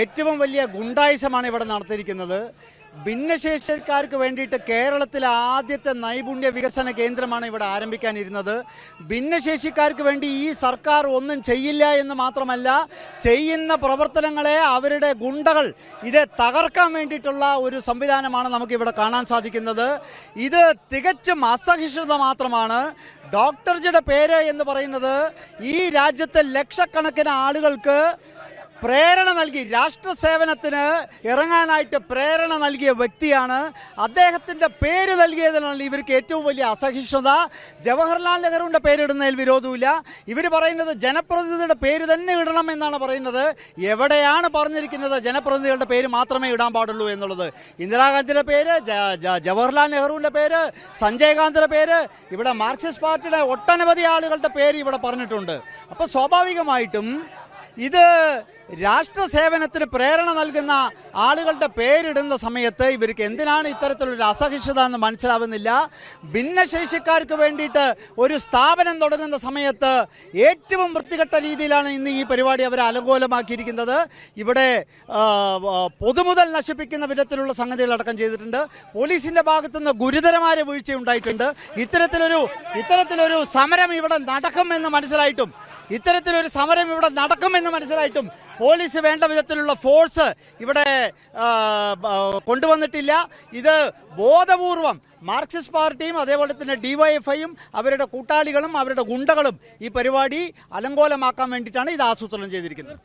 ഏറ്റവും വലിയ ഗുണ്ടായുസമാണ് ഇവിടെ നടത്തിയിരിക്കുന്നത്. ഭിന്നശേഷിക്കാർക്ക് വേണ്ടിയിട്ട് കേരളത്തിലെ ആദ്യത്തെ നൈപുണ്യ വികസന കേന്ദ്രമാണ് ഇവിടെ ആരംഭിക്കാനിരുന്നത്. ഭിന്നശേഷിക്കാർക്ക് വേണ്ടി ഈ സർക്കാർ ഒന്നും ചെയ്യില്ല എന്ന് മാത്രമല്ല ചെയ്യുന്ന പ്രവർത്തനങ്ങളെ അവരുടെ ഗുണ്ടകൾ ഇത് തകർക്കാൻ വേണ്ടിയിട്ടുള്ള ഒരു സംവിധാനമാണ് നമുക്കിവിടെ കാണാൻ സാധിക്കുന്നത്. ഇത് തികച്ചും അസഹിഷ്ണുത മാത്രമാണ്. ഡോക്ടർജിയുടെ പേര് എന്ന് പറയുന്നത് ഈ രാജ്യത്തെ ലക്ഷക്കണക്കിന് ആളുകൾക്ക് പ്രേരണ നൽകി. രാഷ്ട്ര സേവനത്തിന് ഇറങ്ങാനായിട്ട് പ്രേരണ നൽകിയ വ്യക്തിയാണ് അദ്ദേഹത്തിന്റെ പേര് നൽകിയതിനാണ് ഇവർക്ക് ഏറ്റവും വലിയ അസഹിഷ്ണുത. ജവഹർലാൽ നെഹ്റുവിന്റെ പേരിടുന്നതിൽ വിരോധമില്ല ഇവർ പറയുന്നത് ജനപ്രതിനിധിയുടെ പേര് തന്നെ ഇടണം എന്നാണ് പറയുന്നത്. എവിടെയാണ് പറഞ്ഞിരിക്കുന്നത് ജനപ്രതിനിധികളുടെ പേര് മാത്രമേ ഇടാൻ പാടുള്ളൂ എന്നുള്ളത്. ഇന്ദിരാഗാന്ധിയുടെ പേര് ജവഹർലാൽ നെഹ്റുവിന്റെ പേര് സഞ്ജയ് ഗാന്ധിയുടെ പേര് ഇവിടെ മാർക്സിസ്റ്റ് പാർട്ടിയുടെ ഒട്ടനവധി ആളുകളുടെ പേര് ഇവിടെ പറഞ്ഞിട്ടുണ്ട്. അപ്പോൾ സ്വാഭാവികമായിട്ടും ഇത് രാഷ്ട്ര സേവനത്തിന് പ്രേരണ നൽകുന്ന ആളുകളുടെ പേരിടുന്ന സമയത്ത് ഇവർക്ക് എന്തിനാണ് ഇത്തരത്തിലൊരു അസഹിഷ്ണുത എന്ന് മനസ്സിലാവുന്നില്ല. ഭിന്നശേഷിക്കാർക്ക് വേണ്ടിയിട്ട് ഒരു സ്ഥാപനം തുടങ്ങുന്ന സമയത്ത് ഏറ്റവും വൃത്തികെട്ട രീതിയിലാണ് ഇന്ന് ഈ പരിപാടി അവരെ അലങ്കോലമാക്കിയിരിക്കുന്നത്. ഇവിടെ പൊതുമുതൽ നശിപ്പിക്കുന്ന വിധത്തിലുള്ള സംഗതികൾ സംഗതികളടക്കം ചെയ്തിട്ടുണ്ട്. പോലീസിന്റെ ഭാഗത്തുനിന്ന് ഗുരുതരമായ വീഴ്ച ഉണ്ടായിട്ടുണ്ട് ഇത്തരത്തിലൊരു ഇത്തരത്തിലൊരു സമരം ഇവിടെ നടക്കുമെന്ന് മനസ്സിലായിട്ടും ഇത്തരത്തിലൊരു സമരം ഇവിടെ നടക്കുമെന്ന് മനസ്സിലായിട്ടും പോലീസ് വേണ്ട വിധത്തിലുള്ള ഫോഴ്സ് ഇവിടെ കൊണ്ടുവന്നിട്ടില്ല. ഇത് ബോധപൂർവം മാർക്സിസ്റ്റ് പാർട്ടിയും അതേപോലെ തന്നെ ഡിവൈഎഫ്ഐയും അവരുടെ കൂട്ടാളികളും അവരുടെ ഗുണ്ടകളും ഈ പരിപാടി അലങ്കോലമാക്കാൻ വേണ്ടിയിട്ടാണ് ഇത് ആസൂത്രണം ചെയ്തിരിക്കുന്നത്.